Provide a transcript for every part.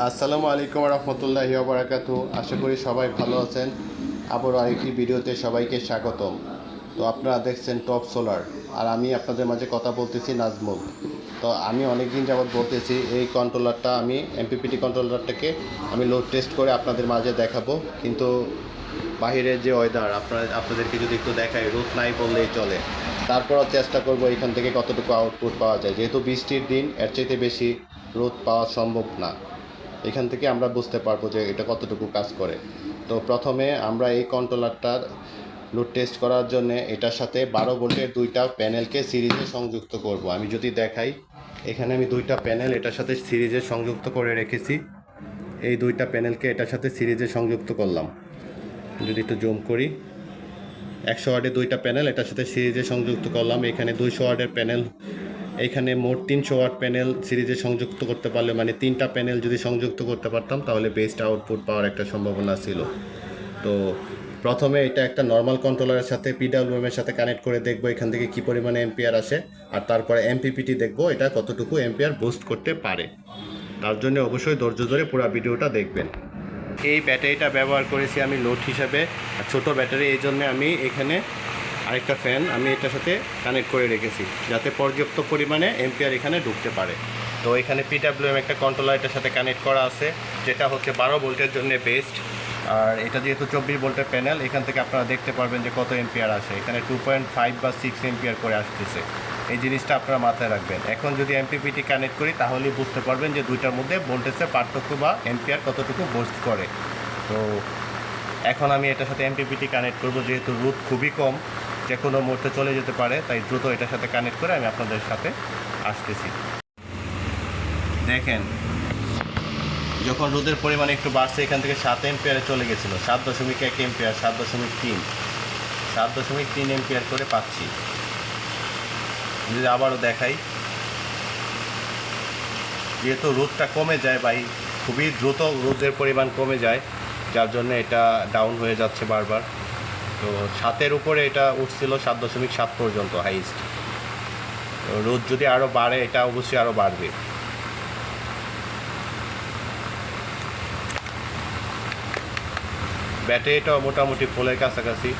আসসালামু আলাইকুম রহমতুল্লাহি বারাকাত আশা করি সবাই ভালো আছেন। আবারও আরেকটি ভিডিওতে সবাইকে স্বাগতম। তো আপনারা দেখছেন টপ সোলার। আর আমি আপনাদের মাঝে কথা বলতেছি নাজমুল। তো আমি অনেক দিন যাবৎ বলতেছি, এই কন্ট্রোলারটা আমি এমপিপিটি কন্ট্রোলারটাকে আমি লোড টেস্ট করে আপনাদের মাঝে দেখাবো। কিন্তু বাহিরের যে ওয়েদার আপনারা, আপনাদেরকে যদি একটু দেখায় রোদ নাই বললেই চলে। তারপরও চেষ্টা করব এখান থেকে কতটুকু আউটপুট পাওয়া যায়। যেহেতু বৃষ্টির দিন, এর চাইতে বেশি রোদ পাওয়া সম্ভব না। এখান থেকে আমরা বুঝতে পারব যে এটা কতটুকু কাজ করে। তো প্রথমে আমরা এই কন্ট্রোলারটার লোড টেস্ট করার জন্য এটার সাথে বারো ভোল্টের দুইটা প্যানেলকে সিরিজে সংযুক্ত করব। আমি যদি দেখাই, এখানে আমি দুইটা প্যানেল এটার সাথে সিরিজে সংযুক্ত করে রেখেছি। এই দুইটা প্যানেলকে এটার সাথে সিরিজে সংযুক্ত করলাম। যদি একটু জুম করি, একশো ওয়ার্ডের দুইটা প্যানেল এটার সাথে সিরিজে সংযুক্ত করলাম। এখানে দুইশো ওয়ার্ডের প্যানেল এখানে মোট তিনশো ওয়াট প্যানেল সিরিজে সংযুক্ত করতে পারলে মানে তিনটা প্যানেল যদি সংযুক্ত করতে পারতাম, তাহলে বেস্ট আউটপুট পাওয়ার একটা সম্ভাবনা ছিল। তো প্রথমে এটা একটা নর্মাল কন্ট্রোলারের সাথে পিডাব্লিউএম এর সাথে কানেক্ট করে দেখব এখান থেকে কী পরিমাণে এম্পিয়ার আসে, আর তারপরে এমপিপিটি দেখব, এটা কতটুকু এম্পিয়ার বুস্ট করতে পারে। তার জন্য অবশ্যই ধৈর্য ধরে পুরো ভিডিওটা দেখবেন। এই ব্যাটারিটা ব্যবহার করেছি আমি লোড হিসাবে ছোটো ব্যাটারি, এই জন্য আমি এখানে আরেকটা ফ্যান আমি এটার সাথে কানেক্ট করে রেখেছি, যাতে পর্যাপ্ত পরিমাণে এম্পিয়ার এখানে ঢুকতে পারে। তো এখানে পিডাব্লিউএম একটা কন্ট্রোলার এটার সাথে কানেক্ট করা আছে, যেটা হচ্ছে বারো ভোল্টের জন্য বেস্ট আর এটা যেহেতু চব্বিশ ভোল্টের প্যানেল এখান থেকে আপনারা দেখতে পারবেন যে কত এম্পিয়ার আসে এখানে টু পয়েন্ট ফাইভ বা সিক্স এম্পিয়ার করে আসতেছে। এই জিনিসটা আপনারা মাথায় রাখবেন। এখন যদি এমপিপিটি কানেক্ট করি, তাহলেই বুঝতে পারবেন যে দুইটার মধ্যে ভোল্টেজের পার্থক্য বা এম্পিয়ার কতটুকু বোস্ট করে। তো এখন আমি এটার সাথে এমপিপিটি কানেক্ট করব, যেহেতু রুট খুবই কম। যে কোনো মুহূর্তে চলে যেতে পারে, তাই দ্রুত এটার সাথে কানেক্ট করে আমি আপনাদের সাথে আসতেছি। দেখেন, যখন রোদের পরিমাণ একটু বাড়ছে, এখান থেকে সাত এম্পিয়ারে চলে গেছিল। সাত দশমিক এক এম্পিয়ার সাত দশমিক তিন। সাত দশমিক তিন এম্পিয়ার করে পাচ্ছি। যদি আবারও দেখাই, যেহেতু রোদটা কমে যায় বাই খুবই দ্রুত রোদের পরিমাণ কমে যায়, যার জন্য এটা ডাউন হয়ে যাচ্ছে বারবার। তো সাতের উপরে এটা উঠছিল সাত দশমিক সাত পর্যন্ত হাইস্ট রোদ যদি আরও বাড়ে, এটা অবশ্যই আরও বাড়বে। ব্যাটারিটাও মোটামুটি ফুলের কাছাকাছি।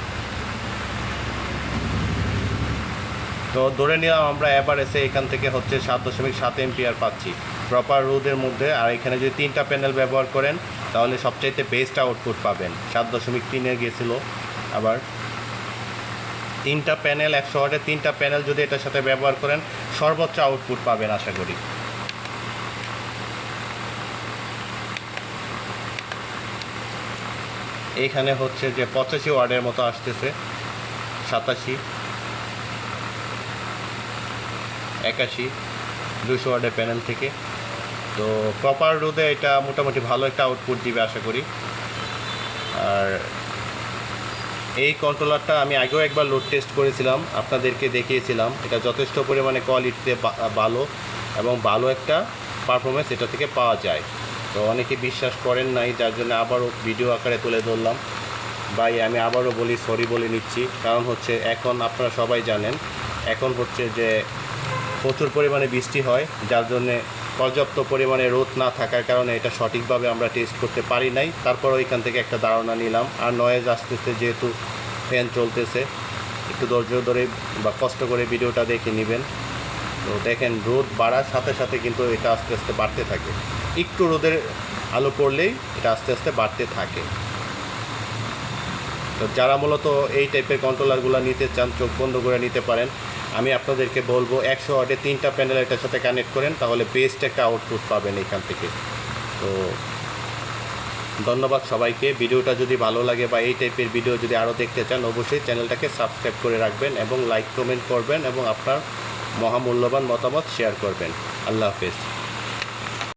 তো ধরে নিলাম আমরা এবার এসে এখান থেকে হচ্ছে সাত দশমিক সাত এমপিআর পাচ্ছি। প্রপার রোদের মধ্যে, আর এখানে যদি তিনটা প্যানেল ব্যবহার করেন, তাহলে সবচাইতে বেস্ট আউটপুট পাবেন। সাত দশমিক তিনে গিয়েছিল আবার তিনটা প্যানেল একশো ওয়াটের তিনটা প্যানেল যদি এটার সাথে ব্যবহার করেন, সর্বোচ্চ আউটপুট পাবেন আশা করি। এইখানে হচ্ছে যে পঁচাশি ওয়ার্ডের মতো আসতেছে, সাতাশি, একাশি দুশো ওয়ার্ডের প্যানেল থেকে। তো প্রপার রোদে এটা মোটামুটি ভালো একটা আউটপুট দিবে আশা করি। আর এই কন্ট্রোলারটা আমি আগেও একবার লোড টেস্ট করেছিলাম, আপনাদেরকে দেখিয়েছিলাম। এটা যথেষ্ট পরিমাণে কোয়ালিটিতে ভালো এবং ভালো একটা পারফরমেন্স এটা থেকে পাওয়া যায়। তো অনেকে বিশ্বাস করেন নাই, যার জন্য আবারও ভিডিও আকারে তুলে ধরলাম। ভাই, আমি আবারও বলি সরি বলে নিচ্ছি। কারণ হচ্ছে, এখন আপনারা সবাই জানেন, এখন হচ্ছে যে প্রচুর পরিমাণে বৃষ্টি হয়, যার জন্যে পর্যাপ্ত পরিমাণে রোদ না থাকার কারণে এটা সঠিকভাবে আমরা টেস্ট করতে পারি নাই। তারপর ওইখান থেকে একটা ধারণা নিলাম। আর নয়েজ আসতেছে যেহেতু ফ্যান চলতেছে, একটু ধৈর্য ধরে বা কষ্ট করে ভিডিওটা দেখে নেবেন। তো দেখেন রোদ বাড়ার সাথে সাথে কিন্তু এটা আস্তে আস্তে বাড়তে থাকে। একটু রোদের আলো পড়লেই এটা আস্তে আস্তে বাড়তে থাকে। তো যারা মূলত এই টাইপের কন্ট্রোলারগুলো নিতে চান, চোখ বন্ধ করে নিতে পারেন, আমি আপনাদেরকে বলব একশো ওয়াটে তিনটা প্যানেল এটার সাথে কানেক্ট করেন, তাহলে বেস্ট একটা আউটপুট পাবেন এখান থেকে। তো ধন্যবাদ সবাইকে। ভিডিওটা যদি ভালো লাগে বা এই টাইপের ভিডিও যদি আরও দেখতে চান, অবশ্যই চ্যানেলটাকে সাবস্ক্রাইব করে রাখবেন এবং লাইক কমেন্ট করবেন এবং আপনার মহামূল্যবান মতামত শেয়ার করবেন। আল্লাহ হাফেজ।